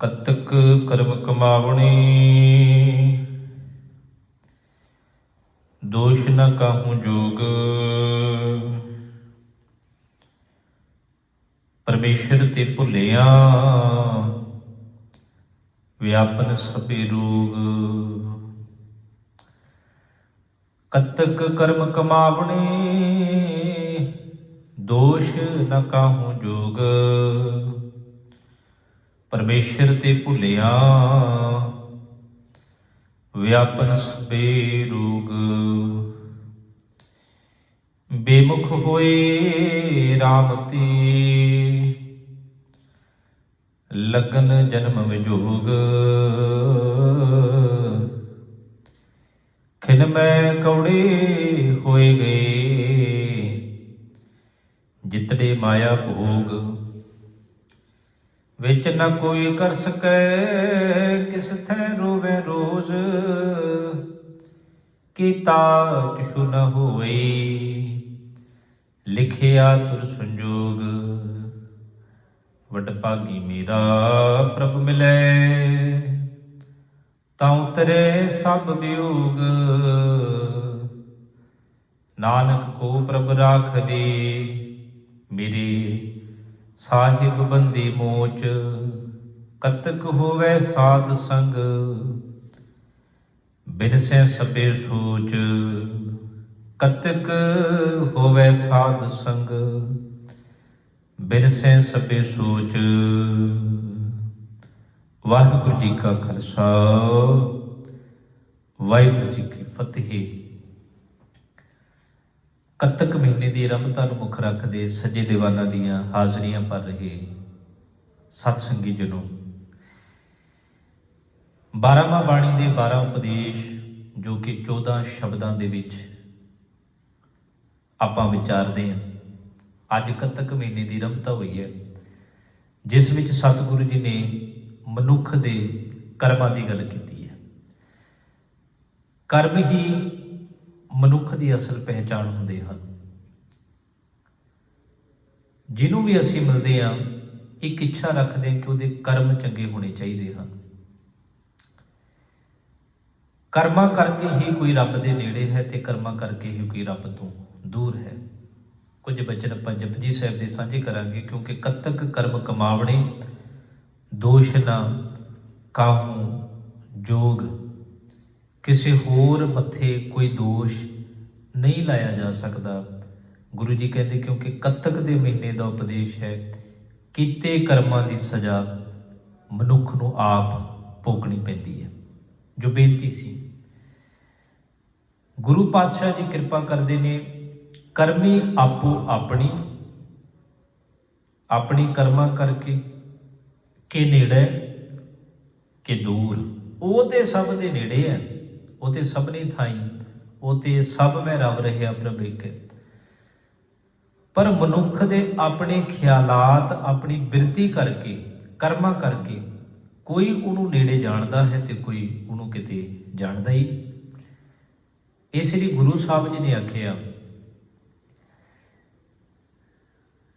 ਕਤਕ ਕਰਮ ਕਮਾਵਣੀ। ਦੋਸ਼ ਨ ਕਾਹੂ ਜੋਗ। ਪਰਮੇਸ਼ਰ ਤੇ ਭੁੱਲਿਆ, ਵਿਆਪਨ ਸਭੇ ਰੋਗ। ਕਤਕ ਕਰਮ ਕਮਾਵਣੇ, ਦੋਸ਼ ਨ ਕਾਹੂ ਜੋਗ। ਪਰਮੇਸ਼ਰ ਤੇ ਭੁੱਲਿਆ। ਵਿਆਪਨ ਸਭੇ ਰੋਗ ਬੇਮੁਖ ਹੋਏ RAM ਤੇ। ਲਗਨ ਜਨਮ ਵਿਜੋਗ। ਖਿਨ ਮੈਂ ਕੌੜੇ ਹੋਏ ਗਏ। ਜਿਤੜੇ ਮਾਇਆ ਭੋਗ। ਵਿੱਚ ਨ ਕੋਈ ਕਰ ਸਕੈ, ਕਿਸ ਥੈ ਰੋਵੇ ਰੋਜ਼। ਕੀਤਾ ਕਿਛੁ ਨ ਹੋਈ ਲਿਖਿਆ ਤੁਰ ਸੰਜੋਗ। ਵਡ ਭਾਗੀ ਮੇਰਾ ਪ੍ਰਭ ਮਿਲੈ, ਤਾਂ ਉਤਰੇ ਸਭ ਵਿਯੋਗ। ਨਾਨਕ ਕੋ ਪ੍ਰਭ ਰਾਖ ਲਈ ਮੇਰੇ ਸਾਹਿਬ ਬੰਦੀ ਮੋਚ, ਕਤਕ ਹੋਵੇ ਸਾਧ ਸੰਗ ਬਿਨਸੈ ਸਭੇ ਸੋਚ, ਕਤਕ ਹੋਵੇ ਸਾਧ ਸੰਗ ਬਿਨਸੈ ਸਭੇ ਸੋਚ। ਵਾਹਿਗੁਰੂ ਜੀ ਕਾ ਖਾਲਸਾ, ਵਾਹਿਗੁਰੂ ਜੀ ਕੀ ਫਤਿਹ। ਕੱਤਕ ਮਹੀਨੇ ਦੀ ਆਰੰਭਤਾ ਨੂੰ ਮੁੱਖ ਰੱਖਦੇ ਸੱਜੇ ਦੀਵਾਨਾਂ ਦੀਆਂ ਹਾਜ਼ਰੀਆਂ ਭਰ ਰਹੇ ਸਤ ਸੰਗੀ ਜਨੋ। 12ਵਾਂ ਬਾਣੀ ਦੇ 12 ਉਪਦੇਸ਼, ਜੋ ਕਿ 14 ਸ਼ਬਦਾਂ ਦੇ ਵਿੱਚ ਆਪਾਂ ਵਿਚਾਰਦੇ ਹਾਂ। ਅੱਜ ਕੱਤਕ ਮਹੀਨੇ ਦੀ ਰੰਭਤਾ ਹੋਈ ਹੈ, ਜਿਸ ਵਿੱਚ ਸਤਿਗੁਰੂ ਜੀ ਨੇ ਮਨੁੱਖ ਦੇ ਕਰਮਾਂ ਦੀ ਗੱਲ ਕੀਤੀ ਹੈ। ਕਰਮ ਹੀ ਮਨੁੱਖ ਦੀ ਅਸਲ ਪਹਿਚਾਣ ਹੁੰਦੇ ਹਨ। ਜਿਹਨੂੰ ਵੀ ਅਸੀਂ ਮਿਲਦੇ ਹਾਂ, ਇੱਕ ਇੱਛਾ ਰੱਖਦੇ ਹਾਂ ਕਿ ਉਹਦੇ ਕਰਮ ਚੰਗੇ ਹੋਣੇ ਚਾਹੀਦੇ ਹਨ। ਕਰਮਾਂ ਕਰਕੇ ਹੀ ਕੋਈ ਰੱਬ ਦੇ ਨੇੜੇ ਹੈ ਤੇ ਕਰਮਾਂ ਕਰਕੇ ਹੀ ਕੋਈ ਰੱਬ ਤੋਂ ਦੂਰ ਹੈ। ਕੁਝ ਬਚਨ ਆਪਾਂ ਜਪਜੀ ਸਾਹਿਬ ਦੇ ਸਾਂਝੇ ਕਰਾਂਗੇ, ਕਿਉਂਕਿ ਕਤਕ ਕਰਮ ਕਮਾਵਣੇ, ਦੋਸ਼ ਨਾ ਕਾਹੂ ਜੋਗ ਕਿਸੇ ਹੋਰ ਮੱਥੇ ਕੋਈ ਦੋਸ਼ ਨਹੀਂ ਲਾਇਆ ਜਾ ਸਕਦਾ। ਗੁਰੂ ਜੀ ਕਹਿੰਦੇ, ਕਿਉਂਕਿ ਕੱਤਕ ਦੇ ਮਹੀਨੇ ਦਾ ਉਪਦੇਸ਼ ਹੈ, ਕੀਤੇ ਕਰਮਾਂ ਦੀ ਸਜ਼ਾ ਮਨੁੱਖ ਨੂੰ ਆਪ ਭੋਗਣੀ ਪੈਂਦੀ ਹੈ। ਜੋ ਬੇਨਤੀ ਸੀ। ਗੁਰੂ ਪਾਤਸ਼ਾਹ ਜੀ ਕਿਰਪਾ ਕਰਦੇ ਨੇ, ਕਰਮੀ ਆਪੋ ਆਪਣੀ ਆਪਣੀ ਕਰਮਾਂ ਕਰਕੇ ਕਿ ਨੇੜੇ, ਕਿ ਦੂਰ। ਉਹ ਤੇ ਸਭ ਦੇ ਨੇੜੇ ਹੈ। ਉਹ ਤੇ ਸਭ ਨੇ ਥਾਈ, ਉਹ ਤੇ ਸਭ ਮੈਂ ਰਵ ਰਹਿਆ ਪ੍ਰਭ ਇੱਕ ਪਰ ਮਨੁੱਖ ਦੇ ਆਪਣੇ ਖਿਆਲਾਤ, ਆਪਣੀ ਬਿਰਤੀ ਕਰਕੇ, ਕਰਮਾਂ ਕਰਕੇ, ਕੋਈ ਉਹਨੂੰ ਨੇੜੇ ਜਾਣਦਾ ਹੈ ਤੇ ਕੋਈ ਉਹਨੂੰ ਕਿਤੇ ਜਾਣਦਾ ਹੀ ਇਹ ਸ੍ਰੀ ਗੁਰੂ ਸਾਹਿਬ ਜੀ ਨੇ ਆਖਿਆ,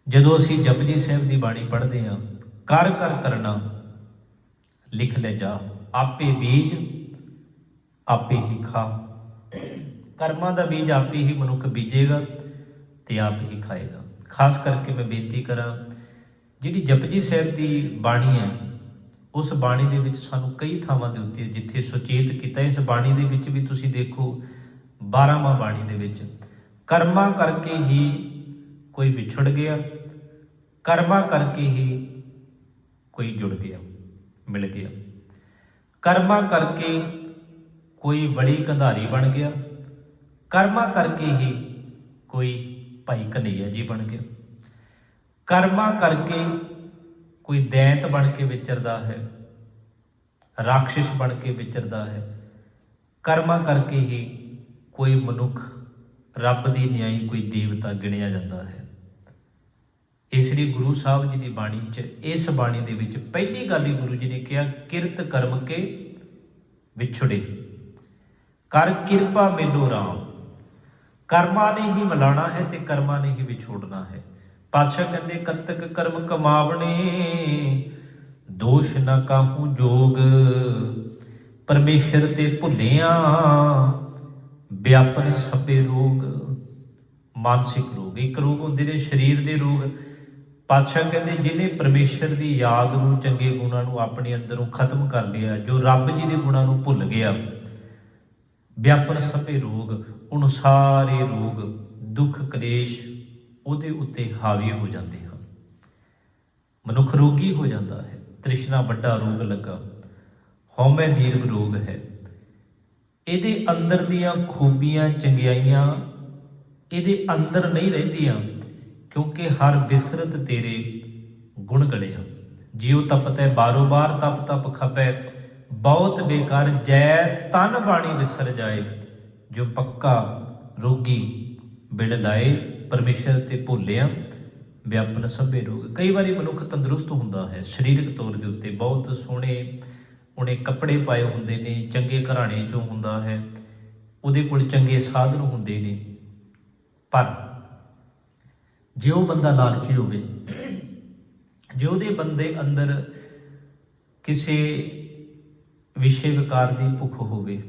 ਜਦੋਂ ਅਸੀਂ ਜਪਜੀ ਸਾਹਿਬ ਦੀ ਬਾਣੀ ਪੜ੍ਹਦੇ ਹਾਂ, ਕਰ ਕਰ ਕਰਨਾ ਲਿਖ ਲੈ ਜਾ, ਆਪੇ ਬੀਜ ਆਪੇ ਹੀ ਖਾ। ਕਰਮਾਂ ਦਾ ਬੀਜ ਆਪੇ ਹੀ ਮਨੁੱਖ ਬੀਜੇਗਾ ਤੇ ਆਪ ਹੀ ਖਾਏਗਾ। ਖਾਸ ਕਰਕੇ ਮੈਂ ਬੇਨਤੀ ਕਰਾਂ, ਜਿਹੜੀ ਜਪਜੀ ਸਾਹਿਬ ਦੀ ਬਾਣੀ ਹੈ, ਉਸ ਬਾਣੀ ਦੇ ਵਿੱਚ ਸਾਨੂੰ ਕਈ ਥਾਵਾਂ ਦੇ ਉੱਤੇ ਜਿੱਥੇ ਸੁਚੇਤ ਕੀਤਾ, ਇਸ ਬਾਣੀ ਦੇ ਵਿੱਚ ਵੀ ਤੁਸੀਂ ਦੇਖੋ 12ਵਾਂ ਬਾਣੀ ਦੇ ਵਿੱਚ, ਕਰਮਾਂ ਕਰਕੇ ਹੀ ਕੋਈ ਵਿਛੜ ਗਿਆ, ਕਰਮਾਂ ਕਰਕੇ ਹੀ ਕੋਈ ਜੁੜ ਗਿਆ, ਮਿਲ ਗਿਆ। ਕਰਮਾਂ ਕਰਕੇ ਕੋਈ ਬੜੀ ਕੰਧਾਰੀ ਬਣ ਗਿਆ। ਕਰਮਾ ਕਰਕੇ ਹੀ ਕੋਈ ਭਾਈ ਕਨਈਆ ਜੀ ਬਣ ਗਿਆ। ਕਰਮਾ ਕਰਕੇ ਕੋਈ ਦੈਂਤ ਬਣ ਕੇ ਵਿਚਰਦਾ ਹੈ ਰਾਖਸ਼ ਬਣ ਕੇ ਵਿਚਰਦਾ ਹੈ। ਕਰਮਾ ਕਰਕੇ ਹੀ ਕੋਈ ਮਨੁੱਖ ਰੱਬ ਦੀ ਨਿਆਈ ਕੋਈ ਦੇਵਤਾ ਗਿਣਿਆ ਜਾਂਦਾ ਹੈ। ਇਸ ਲਈ ਗੁਰੂ ਸਾਹਿਬ ਜੀ ਦੀ ਬਾਣੀ 'ਚ, ਇਸ ਬਾਣੀ ਦੇ ਵਿੱਚ ਪਹਿਲੀ ਗੱਲ ਹੀ ਗੁਰੂ ਜੀ ਨੇ ਕਿਹਾ, ਕਿਰਤ ਕਰਮ ਕੇ ਵਿਛੜੇ। ਕਰ ਕਿਰਪਾ ਮੈਨੂੰ ਰਾਮ। ਕਰਮਾਂ ਨੇ ਹੀ ਮਿਲਾਣਾ ਹੈ ਤੇ ਕਰਮਾਂ ਨੇ ਹੀ ਵਿਛੋੜਨਾ ਹੈ। ਪਾਤਸ਼ਾਹ ਕਹਿੰਦੇ, ਕਤਕ ਕਰਮ ਕਮਾਵਣੇ, ਦੋਸ਼ ਨਾ ਕਾਹੂ ਜੋਗ। ਪਰਮੇਸ਼ਰ ਤੇ ਭੁੱਲਿਆ, ਵਿਆਪਨ ਸਭੇ ਰੋਗ। ਮਾਨਸਿਕ ਰੋਗ, ਇੱਕ ਰੋਗ ਹੁੰਦੇ ਨੇ ਸਰੀਰ ਦੇ ਰੋਗ। ਪਾਤਸ਼ਾਹ ਕਹਿੰਦੇ, ਜਿਹਨੇ ਪਰਮੇਸ਼ਰ ਦੀ ਯਾਦ ਨੂੰ, ਚੰਗੇ ਗੁਣਾਂ ਨੂੰ ਆਪਣੇ ਅੰਦਰੋਂ ਖਤਮ ਕਰ ਲਿਆ, ਜੋ ਰੱਬ ਜੀ ਦੇ ਗੁਣਾਂ ਨੂੰ ਭੁੱਲ ਗਿਆ ਵਿਆਪਨ ਸਭੇ ਰੋਗ ਉਹਨੂੰ ਸਾਰੇ ਰੋਗ, ਦੁੱਖ, ਕਲੇਸ਼ ਉਹਦੇ ਉੱਤੇ ਹਾਵੀ ਹੋ ਜਾਂਦੇ ਹਨ। ਮਨੁੱਖ ਰੋਗੀ ਹੋ ਜਾਂਦਾ ਹੈ। ਤ੍ਰਿਸ਼ਨਾ ਵੱਡਾ ਰੋਗ ਲੱਗਾ। ਹਉਮੈ ਦੀਰਘ ਰੋਗ ਹੈ। ਇਹਦੇ ਅੰਦਰ ਦੀਆਂ ਖੂਬੀਆਂ, ਚੰਗਿਆਈਆਂ ਇਹਦੇ ਅੰਦਰ ਨਹੀਂ ਰਹਿੰਦੀਆਂ, ਕਿਉਂਕਿ ਹਰ ਬਿਸਰਤ ਤੇਰੇ ਗੁਣ ਗਲਿਆ ਜਿਉ ਤਪਤੈ, ਬਾਰੋ ਬਾਰ ਤਪ ਤਪ ਖਪੈ ਬਹੁਤ ਬੇਕਾਰ ਜੈ ਤਨ ਬਾਣੀ ਵਿਸਰ ਜਾਏ, ਜੋ ਪੱਕਾ ਰੋਗੀ ਬਿੜ ਲਾਏ, ਪਰਮੇਸ਼ਰ ਤੇ ਭੁੱਲਿਆ ਵਿਆਪਨ ਸਭੇ ਰੋਗ। ਕਈ ਵਾਰੀ ਮਨੁੱਖ ਤੰਦਰੁਸਤ ਹੁੰਦਾ ਹੈ, ਸਰੀਰਕ ਤੌਰ ਦੇ ਉੱਤੇ ਬਹੁਤ ਸੋਹਣੇ, ਉਹਨੇ ਕੱਪੜੇ ਪਾਏ ਹੁੰਦੇ ਨੇ, ਚੰਗੇ ਘਰਾਣੇ ਚੋਂ ਹੁੰਦਾ ਹੈ, ਉਹਦੇ ਕੋਲ ਚੰਗੇ ਸਾਧਨ ਹੁੰਦੇ ਨੇ। ਪਰ ਜੇ ਉਹ ਬੰਦਾ ਲਾਲਚੀ ਹੋਵੇ, ਜੇ ਉਹਦੇ ਬੰਦੇ ਅੰਦਰ ਕਿਸੇ ਵਿਸ਼ੇ ਵਿਕਾਰ ਦੀ ਭੁੱਖ ਹੋਵੇ।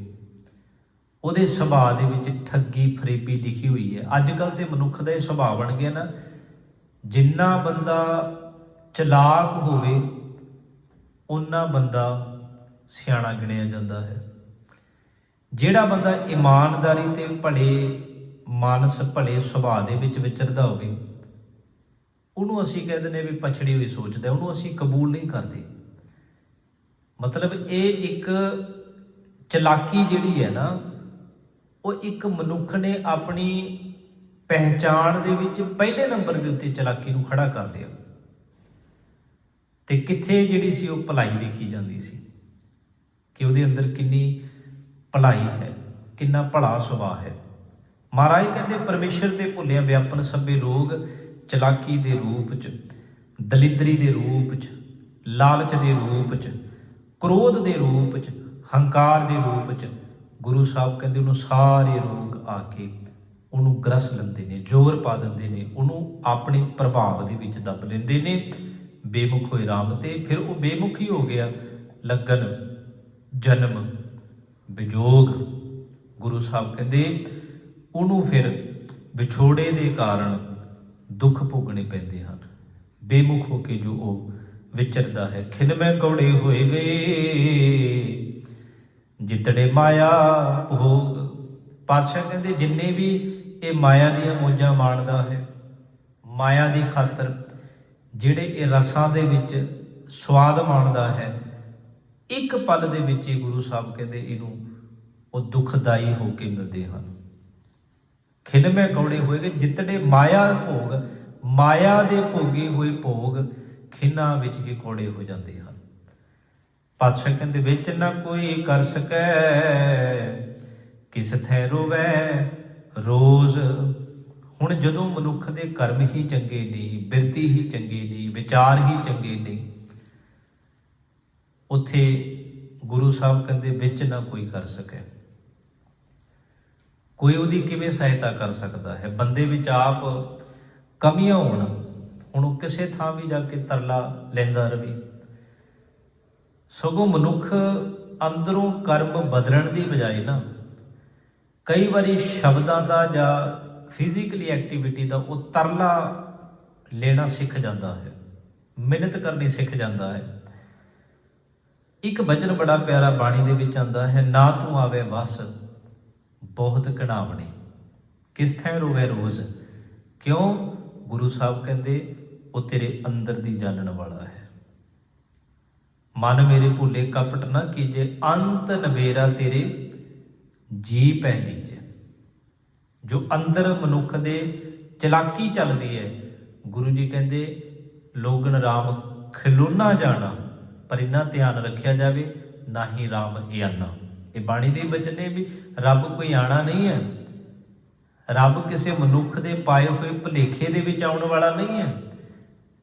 ਉਹਦੇ ਸੁਭਾਅ ਦੇ ਵਿੱਚ ਠੱਗੀ ਫਰੇਬੀ ਲਿਖੀ ਹੋਈ ਹੈ। ਅੱਜ ਕੱਲ ਦੇ ਮਨੁੱਖ ਦਾ ਇਹ ਸੁਭਾਅ ਬਣ ਗਿਆ ਨਾ, ਜਿੰਨਾ ਬੰਦਾ ਚਲਾਕ ਹੋਵੇ ਉਨਾ ਬੰਦਾ ਸਿਆਣਾ ਗਿਣਿਆ ਜਾਂਦਾ ਹੈ। ਜਿਹੜਾ ਬੰਦਾ ਇਮਾਨਦਾਰੀ ਤੇ ਭਲੇ ਮਾਨਸ, ਭਲੇ ਸੁਭਾਅ ਦੇ ਵਿੱਚ ਵਿਚਰਦਾ ਹੋਵੇ, ਉਹਨੂੰ ਅਸੀਂ ਕਹਿੰਦੇ ਨੇ ਵੀ ਪਛੜੀ ਹੋਈ ਸੋਚਦਾ ਉਹਨੂੰ ਅਸੀਂ ਕਬੂਲ ਨਹੀਂ ਕਰਦੇ। ਮਤਲਬ ਇਹ ਇੱਕ ਚਲਾਕੀ ਜਿਹੜੀ ਹੈ ਨਾ, ਉਹ ਇੱਕ ਮਨੁੱਖ ਨੇ ਆਪਣੀ ਪਹਿਚਾਣ ਦੇ ਵਿੱਚ ਪਹਿਲੇ ਨੰਬਰ ਦੇ ਉੱਤੇ ਚਲਾਕੀ ਨੂੰ ਖੜਾ ਕਰ ਲਿਆ। ਤੇ ਕਿੱਥੇ ਜਿਹੜੀ ਸੀ ਉਹ ਭਲਾਈ ਦੇਖੀ ਜਾਂਦੀ ਸੀ? ਕਿ ਉਹਦੇ ਅੰਦਰ ਕਿੰਨੀ ਭਲਾਈ ਹੈ, ਕਿੰਨਾ ਭਲਾ ਸੁਭਾਅ ਹੈ। ਮਹਾਰਾਜ ਕਹਿੰਦੇ, ਪਰਮੇਸ਼ਰ ਦੇ ਭੁੱਲਿਆ ਵਿਆਪਨ ਸਭੇ ਰੋਗ ਚਲਾਕੀ ਦੇ ਰੂਪ ਚ, ਦਲਿਦਰੀ ਦੇ ਰੂਪ ਚ, ਲਾਲਚ ਦੇ ਰੂਪ ਚ ਕ੍ਰੋਧ ਦੇ ਰੂਪ ਚ, ਹੰਕਾਰ ਦੇ ਰੂਪ ਚ, ਗੁਰੂ ਸਾਹਿਬ ਕਹਿੰਦੇ ਉਹਨੂੰ ਸਾਰੇ ਰੋਗ ਆ ਕੇ ਉਹਨੂੰ ਗ੍ਰਸ ਲੈਂਦੇ ਨੇ, ਜ਼ੋਰ ਪਾ ਦਿੰਦੇ ਨੇ, ਉਹਨੂੰ ਆਪਣੇ ਪ੍ਰਭਾਵ ਦੇ ਵਿੱਚ ਦੱਬ ਲੈਂਦੇ ਨੇ। ਬੇਮੁਖ ਹੋਏ ਰਾਮ ਤੇ, ਫਿਰ ਉਹ ਬੇਮੁਖ ਹੀ ਹੋ ਗਿਆ। ਲੱਗਨ ਜਨਮ, ਵਿਜੋਗ, ਗੁਰੂ ਸਾਹਿਬ ਕਹਿੰਦੇ ਉਹਨੂੰ ਫਿਰ ਵਿਛੋੜੇ ਦੇ ਕਾਰਨ ਦੁੱਖ ਭੋਗਣੇ ਪੈਂਦੇ ਹਨ। ਬੇਮੁਖ ਹੋ ਕੇ ਜੋ ਉਹ ਵਿਚਰਦਾ ਹੈ ਖਿਨਮੈ ਕੌੜੇ ਹੋਏ ਗਏ ਜਿਤੜੇ ਮਾਇਆ ਭੋਗ ਪਾਤਸ਼ਾਹ ਕਹਿੰਦੇ, ਜਿੰਨੇ ਵੀ ਇਹ ਮਾਇਆ ਦੀਆਂ ਮੋਜਾਂ ਮਾਣਦਾ ਹੈ, ਮਾਇਆ ਦੀ ਖਾਤਰ ਜਿਹੜੇ ਇਹ ਰਸਾਂ ਦੇ ਵਿੱਚ ਸਵਾਦ ਮਾਣਦਾ ਹੈ, ਇੱਕ ਪਲ ਦੇ ਵਿੱਚ ਹੀ ਗੁਰੂ ਸਾਹਿਬ ਕਹਿੰਦੇ, ਇਹਨੂੰ ਉਹ ਦੁਖਦਾਈ ਹੋ ਕੇ ਮਿਲਦੇ ਹਨ। ਖਿਨਮੇ ਕੌੜੇ ਹੋਏਗੇ ਜਿਤਨੇ ਮਾਇਆ ਭੋਗ, ਮਾਇਆ ਦੇ ਭੋਗੇ ਹੋਏ ਭੋਗ ਖਿਨਾ ਵਿੱਚ ਹੀ ਕੋੜੇ ਹੋ ਜਾਂਦੇ ਹਨ। ਪਾਤਸ਼ਾਹ ਕਹਿੰਦੇ, ਵਿੱਚ ਨਾ ਕੋਈ ਕਰ ਸਕੈ, ਕਿਸ ਥੈ ਰੋਵੈ? ਰੋਜ਼ ਹੁਣ ਜਦੋਂ ਮਨੁੱਖ ਦੇ ਕਰਮ ਹੀ ਚੰਗੇ ਨਹੀਂ, ਬਿਰਤੀ ਹੀ ਚੰਗੀ ਨਹੀਂ, ਵਿਚਾਰ ਹੀ ਚੰਗੇ ਨਹੀਂ, ਉੱਥੇ ਗੁਰੂ ਸਾਹਿਬ ਕਹਿੰਦੇ, ਵਿੱਚ ਨਾ ਕੋਈ ਕਰ ਸਕੇ। ਕੋਈ ਉਹਦੀ ਕਿਵੇਂ ਸਹਾਇਤਾ ਕਰ ਸਕਦਾ ਹੈ? ਬੰਦੇ ਵਿੱਚ ਆਪ ਕਮੀਆਂ ਹੋਣ। ਹੁਣ ਉਹ ਕਿਸੇ ਥਾਂ ਵੀ ਜਾ ਕੇ ਤਰਲਾ ਲੈਂਦਾ ਰਵੇ। ਸਗੋਂ ਮਨੁੱਖ ਅੰਦਰੋਂ ਕਰਮ ਬਦਲਣ ਦੀ ਬਜਾਏ ਨਾ, ਕਈ ਵਾਰੀ ਸ਼ਬਦਾਂ ਦਾ ਜਾਂ ਫਿਜ਼ੀਕਲੀ ਐਕਟੀਵਿਟੀ ਦਾ ਉਹ ਤਰਲਾ ਲੈਣਾ ਸਿੱਖ ਜਾਂਦਾ ਹੈ, ਮਿਹਨਤ ਕਰਨੀ ਸਿੱਖ ਜਾਂਦਾ ਹੈ। ਇੱਕ ਬਚਨ ਬੜਾ ਪਿਆਰਾ ਬਾਣੀ ਦੇ ਵਿੱਚ ਆਂਦਾ ਹੈ, ਨਾ ਤੂੰ ਆਵੇ ਵਸ, ਬਹੁਤ ਕਢਾਵਣੇ ਕਿਸ ਥੈ ਰੋਵੇ ਰੋਜ਼? ਕਿਉਂ? ਗੁਰੂ ਸਾਹਿਬ ਕਹਿੰਦੇ ਉਹ ਤੇਰੇ ਅੰਦਰ ਦੀ ਜਾਣਨ ਵਾਲਾ ਹੈ। ਮਨ ਮੇਰੇ ਭੁੱਲੇ, ਕਪਟ ਨਾ ਕੀਜੇ, ਅੰਤ ਨਵੇਰਾ ਤੇਰੇ ਜੀ ਪੈ ਲੀਜੇ। ਜੋ ਅੰਦਰ ਮਨੁੱਖ ਦੇ ਚਲਾਕੀ ਚੱਲਦੀ ਹੈ, ਗੁਰੂ ਜੀ ਕਹਿੰਦੇ ਲੋਗਨ RAM ਖਿਲੋਨਾ ਜਾਣਾ, ਪਰ ਇਨਾ ਧਿਆਨ ਰੱਖਿਆ ਜਾਵੇ ਨਾ ਹੀ RAM ਇਆਨਾ ਇਹ ਬਾਣੀ ਦੇ ਵਚਨ ਨੇ ਵੀ ਰੱਬ ਕੋਈ ਆਣਾ ਨਹੀਂ ਹੈ। ਰੱਬ ਕਿਸੇ ਮਨੁੱਖ ਦੇ ਪਾਏ ਹੋਏ ਭਲੇਖੇ ਦੇ ਵਿੱਚ ਆਉਣ ਵਾਲਾ ਨਹੀਂ ਹੈ।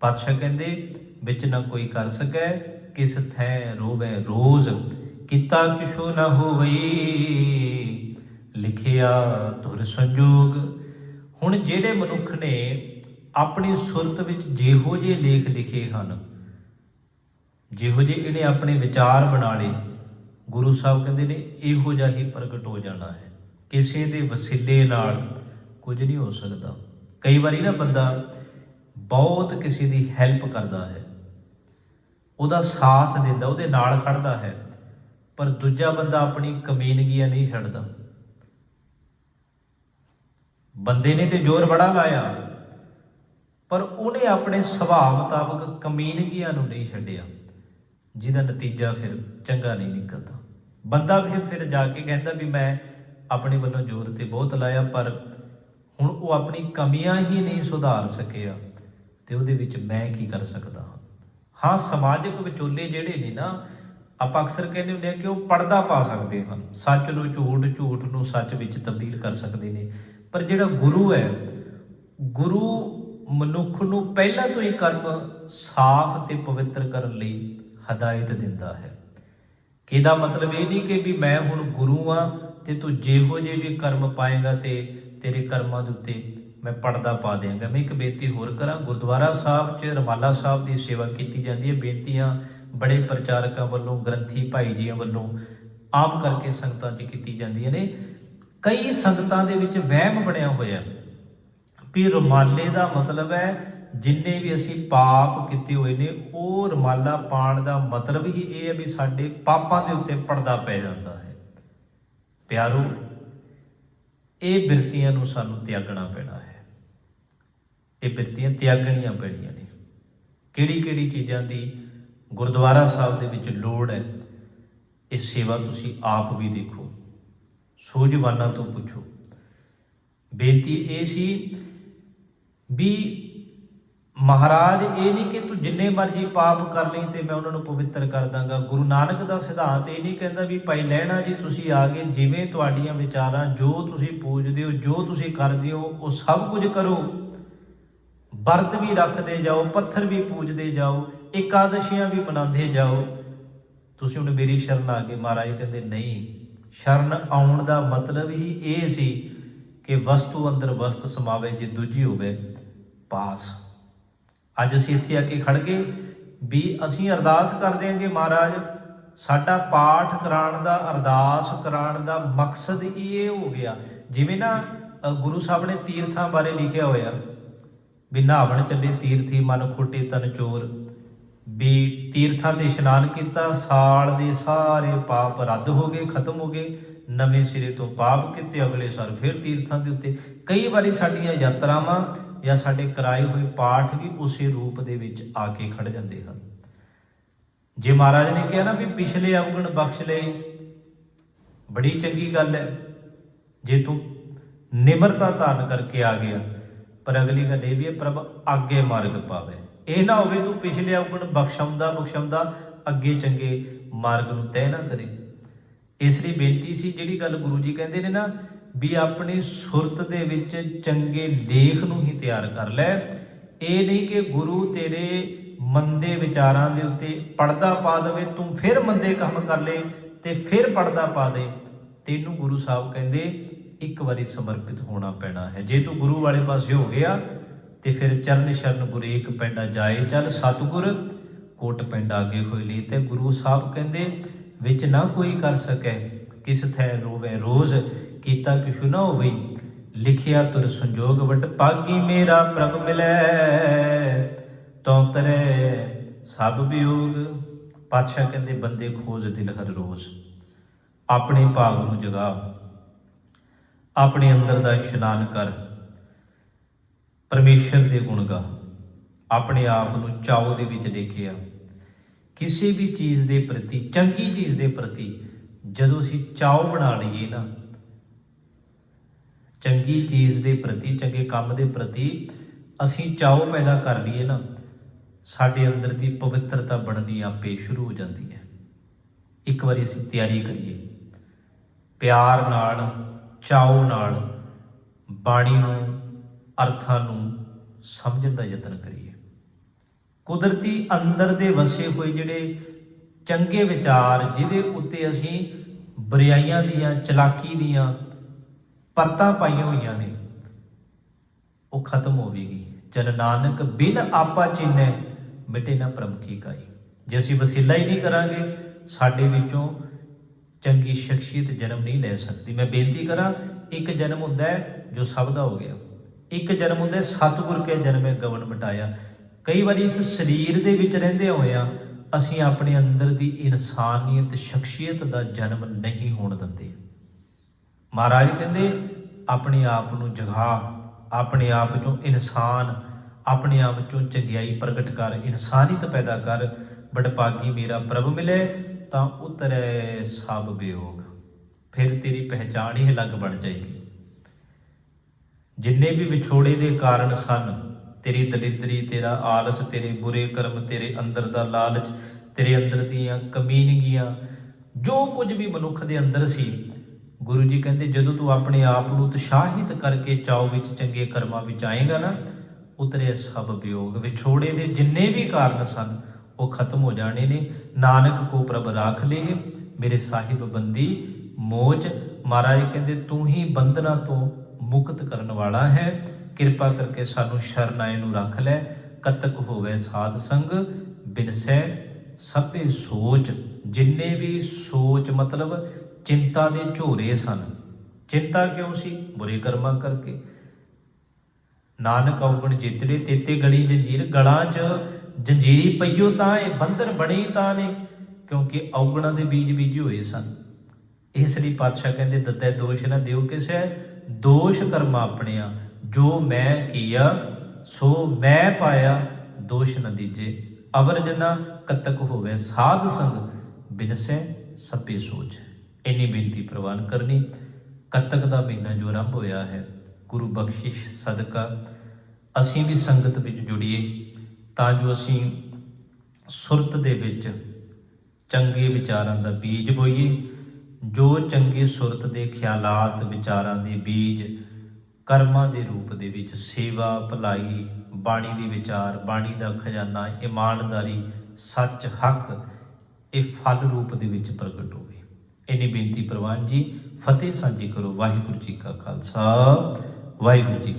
ਪਾਤਸ਼ਾਹ ਕਹਿੰਦੇ, ਵਿੱਚ ਨਾ ਕੋਈ ਕਰ ਸਕੈ, ਕਿਸ ਥੈ ਰੋਵੇ ਰੋਜ਼। ਕੀਤਾ ਕਿਛੋ ਨਾ ਹੋਵਈ, ਲਿਖਿਆ ਧੁਰ ਸੰਜੋਗ। ਹੁਣ ਜਿਹੜੇ ਮਨੁੱਖ ਨੇ ਆਪਣੀ ਸੁਰਤ ਵਿੱਚ ਜਿਹੋ ਜਿਹੇ ਲੇਖ ਲਿਖੇ ਹਨ, ਜਿਹੋ ਜਿਹੇ ਇਹਨੇ ਆਪਣੇ ਵਿਚਾਰ ਬਣਾ ਲਏ, ਗੁਰੂ ਸਾਹਿਬ ਕਹਿੰਦੇ ਨੇ, ਇਹੋ ਜਿਹਾ ਹੀ ਪ੍ਰਗਟ ਹੋ ਜਾਣਾ ਹੈ। ਕਿਸੇ ਦੇ ਵਸੀਲੇ ਨਾਲ ਕੁਝ ਨਹੀਂ ਹੋ ਸਕਦਾ। ਕਈ ਵਾਰੀ ਨਾ ਬੰਦਾ ਬਹੁਤ ਕਿਸੇ ਦੀ ਹੈਲਪ ਕਰਦਾ ਹੈ। ਉਹਦਾ ਸਾਥ ਦਿੰਦਾ, ਉਹਦੇ ਨਾਲ ਖੜਦਾ ਹੈ, ਪਰ ਦੂਜਾ ਬੰਦਾ ਆਪਣੀ ਕਮੀਨਗੀਆਂ ਨਹੀਂ ਛੱਡਦਾ। ਬੰਦੇ ਨੇ ਤੇ ਜ਼ੋਰ ਬੜਾ ਲਾਇਆ, ਪਰ ਉਹਨੇ ਆਪਣੇ ਸੁਭਾਅ ਮੁਤਾਬਕ ਕਮੀਨਗੀਆਂ ਨੂੰ ਨਹੀਂ ਛੱਡਿਆ, ਜਿਹਦਾ ਨਤੀਜਾ ਫਿਰ ਚੰਗਾ ਨਹੀਂ ਨਿਕਲਦਾ। ਬੰਦਾ ਫਿਰ ਫਿਰ ਜਾ ਕੇ ਕਹਿੰਦਾ ਵੀ ਮੈਂ ਆਪਣੇ ਵੱਲੋਂ ਜ਼ੋਰ ਤੇ ਬਹੁਤ ਲਾਇਆ, ਪਰ ਹੁਣ ਉਹ ਆਪਣੀ ਕਮੀਆਂ ਹੀ ਨਹੀਂ ਸੁਧਾਰ ਸਕਿਆ। ਤੇ ਉਹਦੇ ਵਿੱਚ ਮੈਂ ਕੀ ਕਰ ਸਕਦਾ ਹਾਂ? ਹਾਂ, ਸਮਾਜਿਕ ਵਿਚੋਲੇ ਜਿਹੜੇ ਨੇ ਨਾ, ਆਪਾਂ ਅਕਸਰ ਕਹਿੰਦੇ ਹੁੰਦੇ ਆ ਕਿ ਉਹ ਪਰਦਾ ਪਾ ਸਕਦੇ ਹਨ। ਸੱਚ ਨੂੰ ਝੂਠ ਝੂਠ ਨੂੰ ਸੱਚ ਵਿੱਚ ਤਬਦੀਲ ਕਰ ਸਕਦੇ ਨੇ। ਪਰ ਜਿਹੜਾ ਗੁਰੂ ਹੈ, ਗੁਰੂ ਮਨੁੱਖ ਨੂੰ ਪਹਿਲਾਂ ਤੋਂ ਹੀ ਕਰਮ ਸਾਫ਼ ਤੇ ਪਵਿੱਤਰ ਕਰਨ ਲਈ ਹਦਾਇਤ ਦਿੰਦਾ ਹੈ। ਇਹਦਾ ਮਤਲਬ ਇਹ ਨਹੀਂ ਕਿ ਵੀ ਮੈਂ ਹੁਣ ਗੁਰੂ ਆ ਤੇ ਤੂੰ ਜਿਹੋ ਜਿਹੇ ਵੀ ਕਰਮ ਪਾਏਗਾ ਤੇ ਤੇਰੇ ਕਰਮਾਂ ਦੇ ਉੱਤੇ ਮੈਂ ਪਰਦਾ ਪਾ ਦੇਵਾਂਗਾ ਮੈਂ ਇੱਕ ਬੇਨਤੀ ਹੋਰ ਕਰਾਂ। ਗੁਰਦੁਆਰਾ ਸਾਹਿਬ 'ਚ ਰਮਾਲਾ ਸਾਹਿਬ ਦੀ ਸੇਵਾ ਕੀਤੀ ਜਾਂਦੀ ਹੈ। ਬੇਨਤੀਆਂ ਬੜੇ ਪ੍ਰਚਾਰਕਾਂ ਵੱਲੋਂ, ਗ੍ਰੰਥੀ ਭਾਈ ਜੀਆਂ ਵੱਲੋਂ ਆਮ ਕਰਕੇ ਸੰਗਤਾਂ 'ਚ ਕੀਤੀ ਜਾਂਦੀਆਂ ਨੇ। ਕਈ ਸੰਗਤਾਂ ਦੇ ਵਿੱਚ ਵਹਿਮ ਬਣਿਆ ਹੋਇਆ ਵੀ ਰੁਮਾਲੇ ਦਾ ਮਤਲਬ ਹੈ, ਜਿੰਨੇ ਵੀ ਅਸੀਂ ਪਾਪ ਕੀਤੇ ਹੋਏ ਨੇ, ਉਹ ਰੁਮਾਲਾ ਪਾਣ ਦਾ ਮਤਲਬ ਹੀ ਇਹ ਹੈ ਵੀ ਸਾਡੇ ਪਾਪਾਂ ਦੇ ਉੱਤੇ ਪਰਦਾ ਪੈ ਜਾਂਦਾ ਹੈ। ਪਿਆਰੋ, ਇਹ ਬਿਰਤੀਆਂ ਨੂੰ ਸਾਨੂੰ ਤਿਆਗਣਾ ਪੈਣਾ ਹੈ। ਇਹ ਬਿਰਤੀਆਂ ਤਿਆਗਣੀਆਂ ਪੈਣੀਆਂ ਨੇ। ਕਿਹੜੀ ਕਿਹੜੀ ਚੀਜ਼ਾਂ ਦੀ ਗੁਰਦੁਆਰਾ ਸਾਹਿਬ ਦੇ ਵਿੱਚ ਲੋੜ ਹੈ, ਇਹ ਸੇਵਾ ਤੁਸੀਂ ਆਪ ਵੀ ਦੇਖੋ। ਸੂਝਵਾਨਾਂ ਤੋਂ ਪੁੱਛੋ। ਬੇਨਤੀ ਇਹ ਸੀ ਵੀ ਮਹਾਰਾਜ, ਇਹ ਨਹੀਂ ਕਿ ਤੂੰ ਜਿੰਨੇ ਮਰਜ਼ੀ ਪਾਪ ਕਰ ਲਈ ਤੇ ਮੈਂ ਉਹਨਾਂ ਨੂੰ ਪਵਿੱਤਰ ਕਰ ਦਾਂਗਾ। ਗੁਰੂ ਨਾਨਕ ਦਾ ਸਿਧਾਂਤ ਇਹ ਨਹੀਂ ਕਹਿੰਦਾ ਵੀ ਭਾਈ ਲੈਣਾ ਜੀ, ਤੁਸੀਂ ਆ ਗਏ ਜਿਵੇਂ ਤੁਹਾਡੀਆਂ ਵਿਚਾਰਾਂ, ਜੋ ਤੁਸੀਂ ਪੂਜਦੇ ਹੋ, ਜੋ ਤੁਸੀਂ ਕਰਦੇ ਹੋ, ਉਹ ਸਭ ਕੁਝ ਕਰੋ। ਵਰਤ ਵੀ ਰੱਖਦੇ ਜਾਓ, ਪੱਥਰ ਵੀ ਪੂਜਦੇ ਜਾਓ, ਇਕਾਦਸ਼ੀਆਂ ਵੀ ਮਨਾਉਂਦੇ ਜਾਓ। ਤੁਸੀਂ ਹੁਣ ਮੇਰੀ ਸ਼ਰਨ ਆ ਗਏ ਮਹਾਰਾਜ, ਕਹਿੰਦੇ ਨਹੀਂ, ਸ਼ਰਨ ਆਉਣ ਦਾ ਮਤਲਬ ਹੀ ਇਹ ਸੀ ਕਿ ਵਸਤੂ ਅੰਦਰ ਵਸਤ ਸਮਾਵੇ, ਜੇ ਦੂਜੀ ਹੋਵੇ ਪਾਸ। ਅੱਜ ਅਸੀਂ ਇੱਥੇ ਆ ਕੇ ਖੜ ਗਏ ਵੀ ਅਸੀਂ ਅਰਦਾਸ ਕਰਦੇ ਹਾਂ ਕਿ ਮਹਾਰਾਜ, ਸਾਡਾ ਪਾਠ ਕਰਾਉਣ ਦਾ, ਅਰਦਾਸ ਕਰਾਉਣ ਦਾ ਮਕਸਦ ਇਹ ਹੋ ਗਿਆ। ਜਿਵੇਂ ਨਾ ਗੁਰੂ ਸਾਹਿਬ ਨੇ ਤੀਰਥਾਂ ਬਾਰੇ ਲਿਖਿਆ ਹੋਇਆ ਵੀ ਨਹਾਵਣ ਚੱਲੇ ਤੀਰਥੀ ਮਨ ਖੋਟੇ ਤਨ ਚੋਰ। ਵੀ ਤੀਰਥਾਂ ਤੇ ਇਸ਼ਨਾਨ ਕੀਤਾ, ਸਾਲ ਦੇ ਸਾਰੇ ਪਾਪ ਰੱਦ ਹੋ ਗਏ, ਖਤਮ ਹੋ ਗਏ। ਨਵੇਂ ਸਿਰੇ ਤੋਂ ਪਾਪ ਕੀਤੇ, ਅਗਲੇ ਸਾਲ ਫਿਰ ਤੀਰਥਾਂ ਦੇ ਉੱਤੇ। ਕਈ ਵਾਰੀ ਸਾਡੀਆਂ ਯਾਤਰਾਵਾਂ ਜਾਂ ਸਾਡੇ ਕਰਾਏ ਹੋਏ ਪਾਠ ਵੀ ਉਸੇ ਰੂਪ ਦੇ ਵਿੱਚ ਆ ਕੇ ਖੜ ਜਾਂਦੇ ਹਨ। ਜੇ ਮਹਾਰਾਜ ਨੇ ਕਿਹਾ ਨਾ ਵੀ ਪਿਛਲੇ ਅਵਗਣ ਬਖਸ਼ ਲਏ ਬੜੀ ਚੰਗੀ ਗੱਲ ਹੈ। ਜੇ ਤੂੰ ਨਿਮਰਤਾ ਧਾਰਨ ਕਰਕੇ ਆ ਗਿਆ ਪਰ ਅਗਲੀ ਗੱਲ ਇਹ ਵੀ ਹੈ, ਪ੍ਰਭ, ਅੱਗੇ ਮਾਰਗ ਪਾਵੇ। ਇਹ ਨਾ ਹੋਵੇ ਤੂੰ ਪਿਛਲੇ ਅਵਗਣ ਬਖਸ਼ਾਉਂਦਾ ਬਖਸ਼ਾਉਂਦਾ, ਅੱਗੇ ਚੰਗੇ ਮਾਰਗ ਨੂੰ ਤੈਅ ਨਾ ਕਰੇ। ਇਸ ਲਈ ਬੇਨਤੀ ਸੀ, ਜਿਹੜੀ ਗੱਲ ਗੁਰੂ ਜੀ ਕਹਿੰਦੇ ਨੇ ਨਾ, ਵੀ ਆਪਣੀ ਸੁਰਤ ਦੇ ਵਿੱਚ ਚੰਗੇ ਲੇਖ ਨੂੰ ਹੀ ਤਿਆਰ ਕਰ ਲੈ। ਇਹ ਨਹੀਂ ਕਿ ਗੁਰੂ ਤੇਰੇ ਮੰਦੇ ਵਿਚਾਰਾਂ ਦੇ ਉੱਤੇ ਪਰਦਾ ਪਾ ਦੇਵੇ, ਤੂੰ ਫਿਰ ਮੰਦੇ ਕੰਮ ਕਰ ਲੈ ਤੇ ਫਿਰ ਪਰਦਾ ਪਾ ਦੇ। ਤੈਨੂੰ ਗੁਰੂ ਸਾਹਿਬ ਕਹਿੰਦੇ ਇੱਕ ਵਾਰੀ ਸਮਰਪਿਤ ਹੋਣਾ ਪੈਣਾ ਹੈ। ਜੇ ਤੂੰ ਗੁਰੂ ਵਾਲੇ ਪਾਸੇ ਹੋ ਗਿਆ, ਤੇ ਫਿਰ ਚਰਨ ਸ਼ਰਨ ਗੁਰੇਕ ਪੈਂਡਾ ਜਾਏ। ਚੱਲ ਸਤਿਗੁਰ, ਕੋਟ ਪੈਂਡਾ ਅੱਗੇ ਹੋਈ ਲਈ। ਤੇ ਗੁਰੂ ਸਾਹਿਬ ਕਹਿੰਦੇ, ਵਿੱਚ ਨਾ ਕੋਈ ਕਰ ਸਕੈ, ਕਿਸ ਥੈ ਰੋਵੇ ਰੋਜ਼, ਕੀਤਾ ਕਿਛੁ ਨਾ ਹੋਵੇ। ਲਿਖਿਆ ਤੁਰ ਸੰਜੋਗ ਵਟ ਪਾਗੀ ਮੇਰਾ ਪ੍ਰਭ ਮਿਲੈ, ਤਉ ਤਰੇ ਸਭ ਵਿਯੋਗ ਪਾਤਸ਼ਾਹ ਕਹਿੰਦੇ, ਬੰਦੇ ਖੋਜ ਦਿਲ ਹਰ ਰੋਜ਼, ਆਪਣੇ ਭਾਗ ਨੂੰ ਜਗਾ। ਆਪਣੇ ਅੰਦਰ ਦਾ ਇਸ਼ਨਾਨ ਕਰ। ਪਰਮੇਸ਼ਰ ਦੇ ਗੁਣ ਗਾ। ਆਪਣੇ ਆਪ ਨੂੰ ਚਾਉ ਦੇ ਵਿੱਚ ਦੇਖਿਆ। ਕਿਸੇ ਵੀ ਚੀਜ਼ ਦੇ ਪ੍ਰਤੀ, ਚੰਗੀ ਚੀਜ਼ ਦੇ ਪ੍ਰਤੀ ਜਦੋਂ ਅਸੀਂ ਚਾਉ ਬਣਾ ਲਈਏ ਨਾ, ਚੰਗੀ ਚੀਜ਼ ਦੇ ਪ੍ਰਤੀ, ਚੰਗੇ ਕੰਮ ਦੇ ਪ੍ਰਤੀ ਅਸੀਂ ਚਾਉ ਪੈਦਾ ਕਰ ਲਈਏ ਨਾ, ਸਾਡੇ ਅੰਦਰ ਦੀ ਪਵਿੱਤਰਤਾ ਬਣਨੀ ਆਪੇ ਸ਼ੁਰੂ ਹੋ ਜਾਂਦੀ ਹੈ। ਇੱਕ ਵਾਰੀ ਅਸੀਂ ਤਿਆਰੀ ਕਰੀਏ। ਪਿਆਰ ਨਾਲ ਚਾਉ ਨਾਲ ਬਾਣੀ ਨੂੰ, ਅਰਥਾਂ ਨੂੰ ਸਮਝਣ ਦਾ ਯਤਨ ਕਰੀਏ। ਕੁਦਰਤੀ ਅੰਦਰ ਦੇ ਵਸੇ ਹੋਏ ਜਿਹੜੇ ਚੰਗੇ ਵਿਚਾਰ, ਜਿਹਦੇ ਉੱਤੇ ਅਸੀਂ ਬਰਿਆਈਆਂ ਦੀਆਂ, ਚਲਾਕੀ ਦੀਆਂ ਪਰਤਾਂ ਪਾਈਆਂ ਹੋਈਆਂ ਨੇ, ਉਹ ਖਤਮ ਹੋਵੇਗੀ ਜਨ ਨਾਨਕ ਬਿਨ ਆਪਾ ਚਿੰਨੈ, ਮਿਟੇ ਨਾ ਭ੍ਰਮ ਕੀ ਕਾਈ। ਜੇ ਅਸੀਂ ਵਸੀਲਾ ਹੀ ਨਹੀਂ ਕਰਾਂਗੇ, ਸਾਡੇ ਵਿੱਚੋਂ ਚੰਗੀ ਸ਼ਖਸੀਅਤ ਜਨਮ ਨਹੀਂ ਲੈ ਸਕਦੀ। ਮੈਂ ਬੇਨਤੀ ਕਰਾਂ, ਇੱਕ ਜਨਮ ਹੁੰਦਾ ਹੈ ਜੋ ਸਭ ਦਾ ਹੋ ਗਿਆ। ਇੱਕ ਜਨਮ ਹੁੰਦਾ ਹੈ ਸਤਿਗੁਰ ਕੇ ਜਨਮੇ ਗਵਨ ਮਟਾਇਆ। ਕਈ ਵਾਰੀ ਇਸ ਸਰੀਰ ਦੇ ਵਿੱਚ ਰਹਿੰਦੇ ਹੋਏ ਆ, ਅਸੀਂ ਆਪਣੇ ਅੰਦਰ ਦੀ ਇਨਸਾਨੀਅਤ, ਸ਼ਖਸੀਅਤ ਦਾ ਜਨਮ ਨਹੀਂ ਹੋਣ ਦਿੰਦੇ। ਮਹਾਰਾਜ ਕਹਿੰਦੇ, ਆਪਣੇ ਆਪ ਨੂੰ ਜਗਾ, ਆਪਣੇ ਆਪ ਚੋਂ ਇਨਸਾਨ, ਆਪਣੇ ਆਪ ਚੋਂ ਚੰਗਿਆਈ ਪ੍ਰਗਟ ਕਰ, ਇਨਸਾਨੀਅਤ ਪੈਦਾ ਕਰ ਬੜਪਾਗੀ ਮੇਰਾ ਪ੍ਰਭ ਮਿਲੇ। ਤਾਂ ਉਤਰੇ ਸਭ ਵਿਯੋਗ। ਫਿਰ ਤੇਰੀ ਪਹਿਚਾਣ ਹੀ ਅਲੱਗ ਬਣ ਜਾਏਗੀ। ਜਿੰਨੇ ਵੀ ਵਿਛੋੜੇ ਦੇ ਕਾਰਨ ਸਨ, ਤੇਰੀ ਦਲਿਦਰੀ ਤੇਰਾ ਆਲਸ, ਤੇਰੇ ਬੁਰੇ ਕਰਮ, ਤੇਰੇ ਅੰਦਰ ਦਾ ਲਾਲਚ, ਤੇਰੇ ਅੰਦਰ ਦੀਆਂ ਕਮੀਨਗੀਆਂ, ਜੋ ਕੁਝ ਵੀ ਮਨੁੱਖ ਦੇ ਅੰਦਰ ਸੀ, ਗੁਰੂ ਜੀ ਕਹਿੰਦੇ, ਜਦੋਂ ਤੂੰ ਆਪਣੇ ਆਪ ਨੂੰ ਉਤਸ਼ਾਹਿਤ ਕਰਕੇ ਚਾਉ ਵਿੱਚ ਚੰਗੇ ਕਰਮਾਂ ਵਿੱਚ ਆਏਗਾ ਨਾ, ਉਤਰੇ ਸਭ ਵਿਯੋਗ। ਵਿਛੋੜੇ ਦੇ ਜਿੰਨੇ ਵੀ ਕਾਰਨ ਸਨ, ਉਹ ਖਤਮ ਹੋ ਜਾਣੇ ਨੇ। ਨਾਨਕ ਕੋ ਪ੍ਰਭ ਰਾਖ ਲੇ, ਮੇਰੇ ਸਾਹਿਬ ਬੰਦੀ, ਮੋਜ, ਮਹਾਰਾਜ ਕਹਿੰਦੇ ਤੂੰ ਹੀ ਬੰਧਨਾਂ ਤੋਂ ਮੁਕਤ ਕਰਨ ਵਾਲਾ ਹੈ। ਕਿਰਪਾ ਕਰਕੇ ਸਾਨੂੰ ਸ਼ਰਨਾਏ ਨੂੰ ਰੱਖ ਲੈ, ਕਤਕ ਹੋਵੇ ਸਾਧ ਸੰਗ ਬਿਨਸੈ ਸਭੇ ਸੋਚ। ਜਿੰਨੇ ਵੀ ਸੋਚ ਮਤਲਬ ਚਿੰਤਾ ਦੇ ਝੋਰੇ ਸਨ, ਚਿੰਤਾ ਕਿਉਂ ਸੀ? ਬੁਰੇ ਕਰਮਾਂ ਕਰਕੇ। ਨਾਨਕ ਔਗਣ ਜਿਤੜੇ ਤੇਤੇ ਗਲੀ ਜੰਜੀਰ ਗਲਾਂ 'ਚ ਜੰਜੀਰੀ ਪਈਓ ਤਾਂ ਇਹ, ਬੰਧਨ ਬਣੇ ਤਾਂ ਨੇ, ਕਿਉਂਕਿ ਔਗਣਾਂ ਦੇ ਬੀਜ ਬੀਜੇ ਹੋਏ ਸਨ। ਇਸ ਲਈ ਪਾਤਸ਼ਾਹ ਕਹਿੰਦੇ ਦੱਦੇ ਦੋਸ਼ ਨਾ ਦਿਓ ਕਿਸੇ, ਦੋਸ਼ ਕਰਮ ਆਪਣਿਆ, ਜੋ ਮੈਂ ਕੀਆ, ਸੋ ਮੈਂ ਪਾਇਆ, ਦੋਸ਼ ਨਾ ਦੀਜੇ। ਅਵਰ ਜਨਾ ਕਤਕ ਹੋਵੇ, ਸਾਧ ਸੰਗ ਬਿਨਸੈ ਸਭੇ ਸੋਚ ਇੰਨੀ ਬੇਨਤੀ ਪ੍ਰਵਾਨ ਕਰਨੀ, ਕਤਕ ਦਾ ਮਹੀਨਾ ਜੋ ਆਰੰਭ ਹੋਇਆ ਹੈ, ਗੁਰੂ ਬਖਸ਼ਿਸ਼ ਸਦਕਾ, ਅਸੀਂ ਵੀ ਸੰਗਤ ਵਿੱਚ ਜੁੜੀਏ। ਤਾਂ ਜੋ ਅਸੀਂ ਸੁਰਤ ਦੇ ਵਿੱਚ ਚੰਗੇ ਵਿਚਾਰਾਂ ਦਾ ਬੀਜ ਬੋਈਏ, ਜੋ ਚੰਗੇ ਸੁਰਤ ਦੇ ਖਿਆਲਾਤ ਵਿਚਾਰਾਂ ਦੇ ਬੀਜ, ਕਰਮਾਂ ਦੇ ਰੂਪ ਦੇ ਵਿੱਚ ਸੇਵਾ, ਭਲਾਈ, ਬਾਣੀ ਦੇ ਵਿਚਾਰ, ਬਾਣੀ ਦਾ ਖਜ਼ਾਨਾ, ਇਮਾਨਦਾਰੀ, ਸੱਚ, ਹੱਕ, ਇਹ ਫਲ ਰੂਪ ਦੇ ਵਿੱਚ ਪ੍ਰਗਟ ਹੋਵੇ। ਇੰਨੀ ਬੇਨਤੀ ਪ੍ਰਵਾਨ ਜੀ, ਫਤਿਹ ਸਾਂਝੀ ਕਰੋ। ਵਾਹਿਗੁਰੂ ਜੀ ਕਾ ਖਾਲਸਾ, ਵਾਹਿਗੁਰੂ ਜੀ